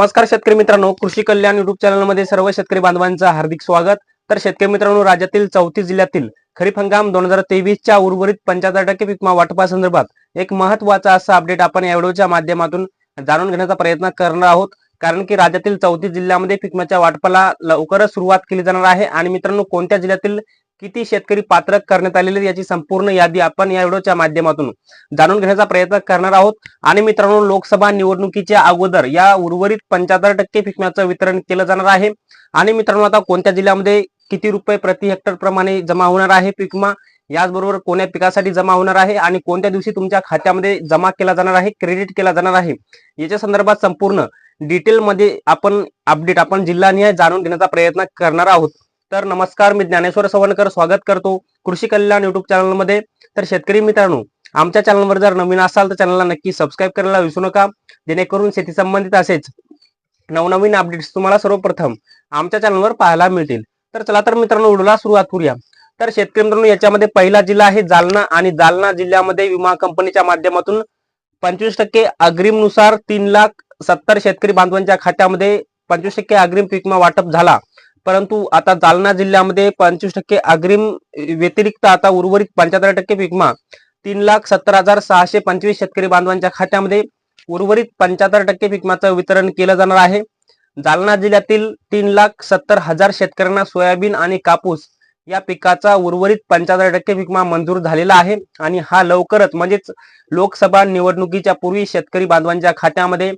नमस्कार शेतकरी मित्रांनो कृषी कल्याण युट्यूब चॅनलमध्ये सर्व शेतकरी बांधवांचं हार्दिक स्वागत. तर शेतकरी मित्रांनो राज्यातील चौथी जिल्ह्यातील खरीप हंगाम दोन हजार तेवीसच्या उर्वरित पंच्याहत्तर टक्के पीक वाटपासंदर्भात एक महत्त्वाचा असा अपडेट आपण या व्हिडिओच्या माध्यमातून जाणून घेण्याचा प्रयत्न करणार आहोत. कारण की राज्यातील चौथी जिल्ह्यामध्ये पिकमाच्या वाटपाला लवकरच सुरुवात केली जाणार आहे. आणि मित्रांनो कोणत्या जिल्ह्यातील किती शेतकरी पात्र करण्यात आलेले आहेत याची संपूर्ण यादी आपण या व्हिडिओच्या माध्यमातून जाणून घेण्याचा प्रयत्न करणार आहोत. आणि मित्रांनो लोकसभा निवडणुकीच्या अगोदर या उर्वरित पंच्याहत्तर टक्के पीक वितरण केलं जाणार आहे. आणि मित्रांनो आता कोणत्या जिल्ह्यामध्ये किती रुपये प्रति हेक्टर प्रमाणे जमा होणार आहे पिकमा? याचबरोबर कोण्या पिकासाठी जमा होणार आहे? आणि कोणत्या दिवशी तुमच्या खात्यामध्ये जमा केला जाणार आहे? क्रेडिट केला जाणार आहे? याच्या संदर्भात संपूर्ण डिटेलमध्ये आपण अपडेट आपण जिल्हानिहाय जाणून घेण्याचा प्रयत्न करणार आहोत. तर नमस्कार मी ज्ञानेश्वर सवणकर स्वागत करतो कृषी कल्याण युट्यूब चॅनलमध्ये तर शेतकरी मित्रांनो आमच्या चॅनलवर जर नवीन असाल तर चॅनलला नक्की सबस्क्राईब करायला विसरू नका. जेणेकरून शेती संबंधित असेच नवनवीन अपडेट्स तुम्हाला सर्वप्रथम आमच्या चॅनलवर पाहायला मिळतील. तर चला तर मित्रांनो व्हिडिओला सुरुवात करूया. तर शेतकरी मित्रांनो याच्यामध्ये पहिला जिल्हा आहे जालना आणि जालना जिल्ह्यामध्ये विमा कंपनीच्या माध्यमातून पंचवीस टक्के अग्रिमनुसार तीन लाख सत्तर शेतकरी बांधवांच्या खात्यामध्ये पंचवीस टक्के अग्रिम पीक विमा वाटप झाला. परंतु आता जालना जिल्ह्यामध्ये पंचवीस टक्के अग्रिम व्यतिरिक्त आता उर्वरित पंच्याहत्तर टक्के पीक विमा तीन लाख सत्तर हजार सहाशे पंचवीस शेतकरी बांधवांच्या खात्यामध्ये उर्वरित पंच्याहत्तर टक्के पीक वितरण केलं जाणार आहे. जालना जिल्ह्यातील तीन लाख सत्तर हजार शेतकऱ्यांना सोयाबीन आणि कापूस या पिकाचा उर्वरित पंच्याहत्तर टक्के विकमा विमा मंजूर झालेला आहे आणि हा लवकरच म्हणजेच लोकसभा निवडणुकीच्या पूर्वी शेतकरी बांधवांच्या खात्यामध्ये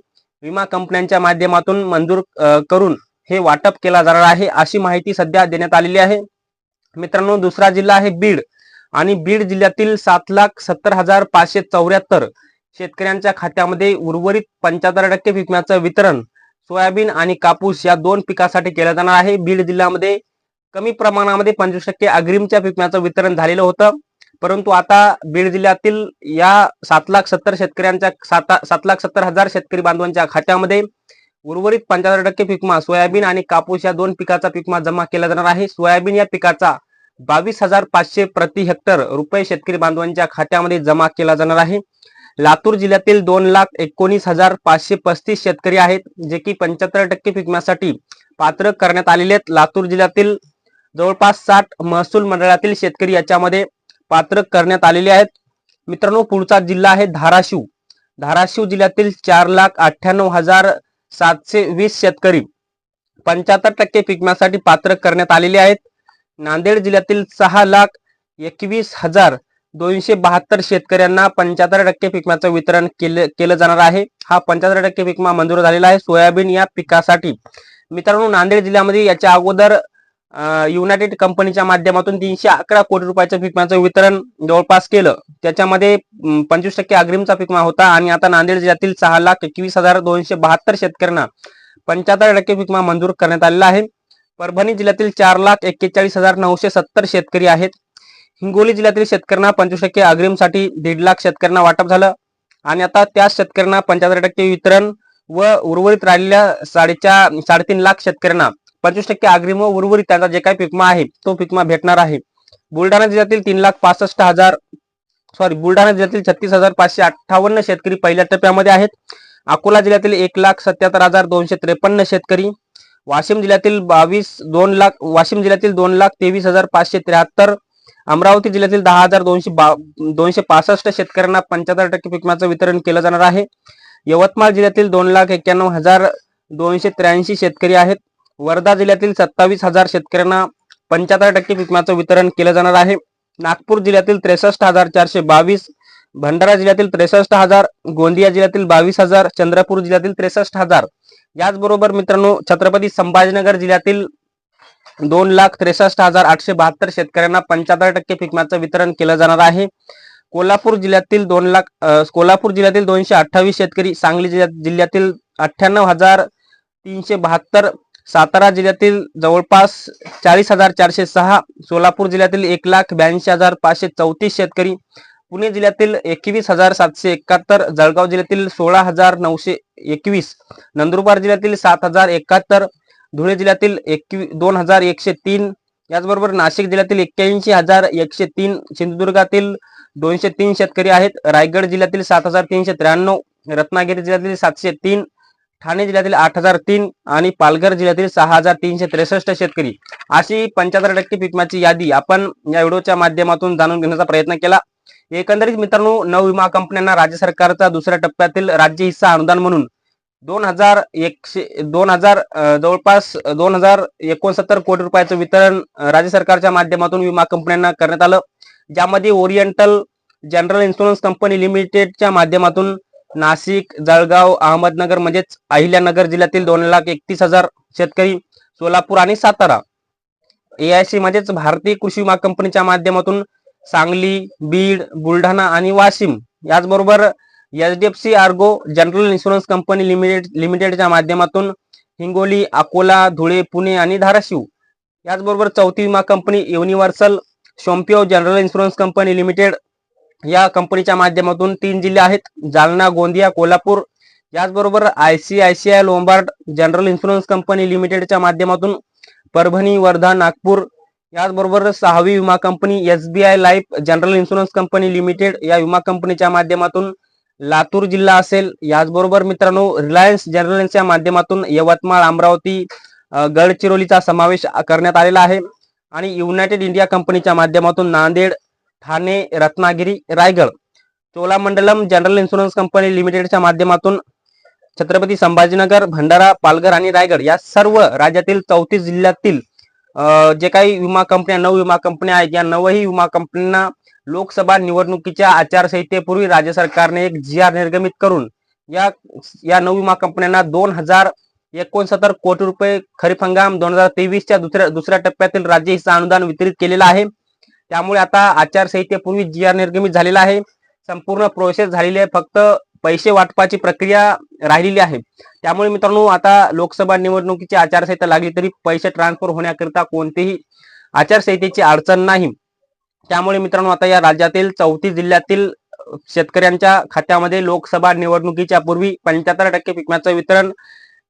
विमा कंपन्यांच्या माध्यमातून मंजूर करून हे वाटप केला जाणार आहे अशी माहिती सध्या देण्यात आलेली आहे. मित्रांनो दुसरा जिल्हा आहे बीड आणि बीड जिल्ह्यातील सात लाख सत्तर हजार पाचशे चौऱ्याहत्तर शेतकऱ्यांच्या खात्यामध्ये उर्वरित पंच्याहत्तर टक्के पीक वितरण सोयाबीन आणि कापूस या दोन पिकासाठी केलं जाणार आहे. बीड जिल्ह्यामध्ये कमी प्रमाणामध्ये पंचवीस टक्के अग्रिमच्या पीक वितरण झालेलं होतं. परंतु आता बीड जिल्ह्यातील या सात लाख सत्तर शेतकऱ्यांच्या सात सात लाख सत्तर हजार शेतकरी बांधवांच्या खात्यामध्ये उर्वरित पंच्याहत्तर टक्के पिकमा सोयाबीन आणि कापूस या दोन पिकाचा पिकमा जमा केला जाणार आहे. सोयाबीन या पिकाचा बावीस हजार पाचशे प्रति हेक्टर रुपये शेतकरी बांधवांच्या खात्यामध्ये जमा केला जाणार आहे. लातूर जिल्ह्यातील दोन लाख एकोणीस हजार पाचशे पस्तीस शेतकरी आहेत जे की पंच्याहत्तर टक्के पिकण्यासाठी पात्र करण्यात आलेले आहेत. लातूर जिल्ह्यातील जवळपास साठ महसूल मंडळातील शेतकरी याच्यामध्ये पात्र करण्यात आलेले आहेत. मित्रांनो पुढचा जिल्हा आहे धाराशिव. धाराशिव जिल्ह्यातील चार लाख अठ्ठ्याण्णव हजार सातशे वीस शेतकरी पंच्याहत्तर टक्के पीक विम्यासाठी पात्र करण्यात आलेले आहेत. नांदेड जिल्ह्यातील सहा लाख एकवीस हजार दोनशे बहात्तर शेतकऱ्यांना पंच्याहत्तर टक्के पिकम्याचं वितरण केलं केलं जाणार आहे. हा पंच्याहत्तर टक्के पिकमा मंजूर झालेला आहे. सोयाबीन या पिकासाठी मित्रांनो नांदेड जिल्ह्यामध्ये याच्या अगोदर युनायटेड कंपनीच्या माध्यमातून तीनशे अकरा कोटी रुपयाच्या पीक वितरण जवळपास केलं. त्याच्यामध्ये पंचवीस टक्के अग्रिमचा पीक होता आणि आता नांदेड जिल्ह्यातील सहा लाख एकवीस हजार दोनशे बहात्तर शेतकऱ्यांना पंच्याहत्तर टक्के पीक विमा मंजूर करण्यात आलेला आहे. परभणी जिल्ह्यातील चार लाख एक्केचाळीस हजार नऊशे सत्तर शेतकरी आहेत. हिंगोली जिल्ह्यातील शेतकऱ्यांना पंचवीस टक्के अग्रिमसाठी दीड लाख शेतकऱ्यांना वाटप झालं. आणि आता त्या शेतकऱ्यांना पंच्याहत्तर टक्के वितरण व उर्वरित राहिलेल्या साडेचार साडेतीन लाख शेतकऱ्यांना पंचवीस टक्के अग्रिम व उर्वरित त्यांचा जे काही पिकमा आहे तो पिकमा भेटणार आहे. बुलढाणा जिल्ह्यातील तीन लाख पासष्ट हजार सॉरी बुलढाणा जिल्ह्यातील छत्तीस हजार पाचशे अठ्ठावन्न शेतकरी पहिल्या टप्प्यामध्ये आहेत. अकोला जिल्ह्यातील एक लाख सत्याहत्तर हजार दोनशे त्रेपन्न शेतकरी वाशिम जिल्ह्यातील बावीस दोन लाख वाशिम जिल्ह्यातील दोन लाख तेवीस हजार पाचशे त्र्याहत्तर अमरावती जिल्ह्यातील दहा हजार दोनशे बा दोनशे पासष्ट शेतकऱ्यांना पंच्याहत्तर टक्के पिकमाचं वितरण केलं जाणार आहे. यवतमाळ जिल्ह्यातील दोन लाख एक्क्याण्णव हजार दोनशे त्र्याऐंशी शेतकरी आहेत. वर्धा जिल्ह्यातील सत्तावीस हजार शेतकऱ्यांना पंच्याहत्तर टक्के पीक वितरण केलं जाणार आहे. नागपूर जिल्ह्यातील त्रेसष्ट हजार चारशे बावीस भंडारा जिल्ह्यातील त्रेसष्ट हजार गोंदिया जिल्ह्यातील बावीस हजार चंद्रपूर जिल्ह्यातील त्रेसष्ट हजार. याचबरोबर मित्रांनो छत्रपती संभाजीनगर जिल्ह्यातील दोन लाख त्रेसष्ट हजार आठशे बहात्तर शेतकऱ्यांना पंच्याहत्तर टक्के पिकमाचं वितरण केलं जाणार आहे. कोल्हापूर जिल्ह्यातील दोन लाख कोल्हापूर जिल्ह्यातील दोनशे अठ्ठावीस शेतकरी सांगली जिल्ह्यातील अठ्ठ्याण्णव हजार तीनशे बहात्तर सातारा जिल्ह्यातील जवळपास चाळीस हजार चारशे सहा सोलापूर जिल्ह्यातील एक लाख ब्याऐंशी हजार पाचशे चौतीस शेतकरी पुणे जिल्ह्यातील एकवीस हजार सातशे एकाहत्तर जळगाव जिल्ह्यातील सोळा हजार नऊशे एकवीस नंदुरबार जिल्ह्यातील सात हजार एकाहत्तर धुळे जिल्ह्यातील एकवी दोन हजार एकशे तीन याचबरोबर नाशिक जिल्ह्यातील एक्क्याऐंशी हजार एकशे तीन सिंधुदुर्गातील दोनशे तीन शेतकरी आहेत रायगड जिल्ह्यातील सात हजार तीनशे त्र्याण्णव रत्नागिरी जिल्ह्यातील सातशे तीन ठाणे जिल्ह्यातील आठ हजार तीन आणि पालघर जिल्ह्यातील सहा हजार तीनशे त्रेसष्ट शेतकरी. अशी पंच्याहत्तर टक्के पिकमाची विम्याची यादी आपण या व्हिडिओच्या माध्यमातून जाणून घेण्याचा प्रयत्न केला. एकंदरीत मित्रांनो नऊ विमा कंपन्यांना राज्य सरकारचा दुसऱ्या टप्प्यातील राज्य हिस्सा अनुदान म्हणून दोन हजार एकशे दोन हजार जवळपास दोन हजार एकोणसत्तर कोटी रुपयाचं वितरण राज्य सरकारच्या माध्यमातून विमा कंपन्यांना करण्यात आलं. ज्यामध्ये ओरिएंटल जनरल इन्शुरन्स कंपनी लिमिटेडच्या माध्यमातून नाशिक जळगाव अहमदनगर म्हणजेच अहिल्यानगर जिल्ह्यातील दोन लाख एकतीस हजार शेतकरी सोलापूर आणि सातारा. एआयसी म्हणजेच भारतीय कृषी विमा कंपनीच्या माध्यमातून सांगली बीड बुलढाणा आणि वाशिम. याचबरोबर HDFC ERGO general insurance company limited लिमिटेडच्या माध्यमातून हिंगोली अकोला धुळे पुणे आणि धाराशिव. याचबरोबर चौथी विमा company universal Sompo general insurance company limited या कंपनीच्या माध्यमातून तीन जिल्हे आहेत. जालना गोंदिया कोल्हापूर. याचबरोबर I C I C I Lombard general insurance company लिमिटेडच्या माध्यमातून परभणी वर्धा नागपूर. याचबरोबर सहावी विमा company S B I life general insurance company limited या विमा कंपनीच्या माध्यमातून लातूर जिल्हा असेल. याचबरोबर मित्रांनो रिलायन्स जनरलच्या माध्यमातून यवतमाळ अमरावती गडचिरोलीचा समावेश करण्यात आलेला आहे. आणि युनायटेड इंडिया कंपनीच्या माध्यमातून Nanded Thane Ratnagiri Raigad. Cholamandalam general insurance company लिमिटेडच्या माध्यमातून छत्रपती संभाजीनगर भंडारा पालघर आणि रायगड या सर्व राज्यातील चौतीस जिल्ह्यातील जे काही विमा कंपन्या नऊ विमा कंपन्या आहेत या नवही विमा कंपन्यांना लोकसभा निवडणुकीच्या आचारसंहितेपूर्वी राज्य सरकारने एक जी आर निर्गमित करून या या नऊ विमा कंपन्यांना दोन हजार एकोणसत्तर कोटी रुपये खरीप हंगाम दोन हजार तेवीसच्या दुसऱ्या दुसऱ्या टप्प्यातील राज्य हिस्सा अनुदान वितरित केलेलं आहे. त्यामुळे आता आचारसंहितेपूर्वी जी आर निर्गमित झालेला आहे संपूर्ण प्रोसेस झालेली आहे फक्त पैसे वाटपाची प्रक्रिया राहिलेली आहे. त्यामुळे मित्रांनो आता लोकसभा निवडणुकीची आचारसंहिता लागली तरी पैसे ट्रान्सफर होण्याकरिता कोणतीही आचारसंहितेची अडचण नाही. त्यामुळे मित्रांनो आता या राज्यातील चौतीस जिल्ह्यातील शेतकऱ्यांच्या खात्यामध्ये लोकसभा निवडणुकीच्या पूर्वी पंच्याहत्तर टक्के पिकम्याचं वितरण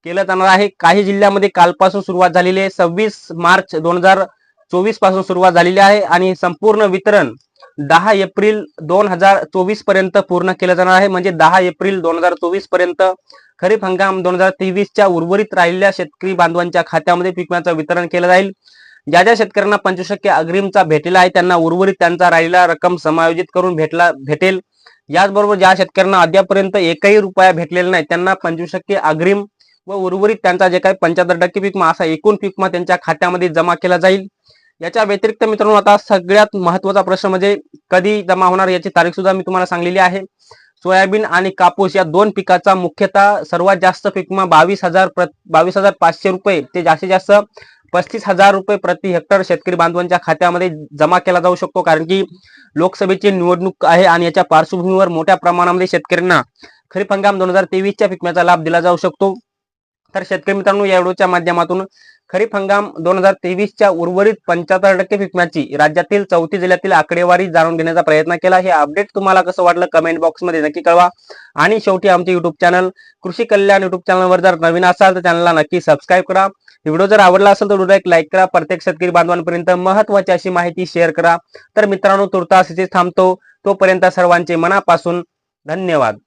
केलं जाणार आहे. काही जिल्ह्यामध्ये कालपासून सुरुवात झालेली आहे. सव्वीस मार्च दोन हजार चोवीसपासून सुरुवात झालेली आहे आणि संपूर्ण वितरण दहा एप्रिल दोन हजार चोवीसपर्यंत पूर्ण केलं जाणार आहे. म्हणजे दहा एप्रिल दोन हजार चोवीसपर्यंत खरीप हंगाम दोन हजार तेवीसच्या उर्वरित राहिलेल्या शेतकरी बांधवांच्या खात्यामध्ये पिकम्याचं वितरण केलं जाईल. ज्या ज्या शेतकऱ्यांना पंचवीस टक्के अग्रिमचा भेटलेला आहे त्यांना उर्वरित त्यांचा राहिलेला रक्कम समायोजित करून भेटला भेटेल. याचबरोबर ज्या शेतकऱ्यांना अद्यापर्यंत एकही रुपया भेटलेला नाही त्यांना पंचवीस टक्के अग्रिम व उर्वरित त्यांचा जे काही पंच्याहत्तर टक्के पिकमा असा एकूण पिकमा त्यांच्या खात्यामध्ये जमा केला जाईल. याच्या व्यतिरिक्त मित्रांनो आता सगळ्यात महत्त्वाचा प्रश्न म्हणजे कधी जमा होणार याची तारीख सुद्धा मी तुम्हाला सांगलेली आहे. सोयाबीन आणि कापूस या दोन पिकाचा मुख्यतः सर्वात जास्त पिकमा बावीस हजार बावीस हजार पाचशे रुपये ते जास्तीत जास्त पस्तीस हजार रुपये प्रति हेक्टर शेतकरी बांधवांच्या खात्यामध्ये जमा केला जाऊ शकतो. कारण की लोकसभेची निवडणूक आहे आणि याच्या पार्श्वभूमीवर मोठ्या प्रमाणामध्ये शेतकऱ्यांना खरीप हंगाम दोन हजार तेवीसच्या पिकम्याचा लाभ दिला जाऊ शकतो. तर शेतकरी मित्रांनो या व्हिडिओच्या माध्यमातून खरीप हंगाम दोन हजार तेवीसच्या उर्वरित पंच्याहत्तर टक्के विकण्याची राज्यातील चौथी जिल्ह्यातील आकडेवारी जाणून घेण्याचा प्रयत्न केला. हे अपडेट तुम्हाला कसं वाटलं कमेंट बॉक्समध्ये नक्की कळवा. आणि शेवटी आमचे युट्यूब चॅनल कृषी कल्याण युट्यूब चॅनलवर जर नवीन असाल तर चॅनलला नक्की सबस्क्राईब करा. व्हिडिओ जर आवडला असेल तर व्हिडिओ एक लाईक करा. प्रत्येक शेतकरी बांधवांपर्यंत महत्वाची अशी माहिती शेअर करा. तर मित्रांनो तुर्तास इथे थांबतो. तोपर्यंत सर्वांचे मनापासून धन्यवाद.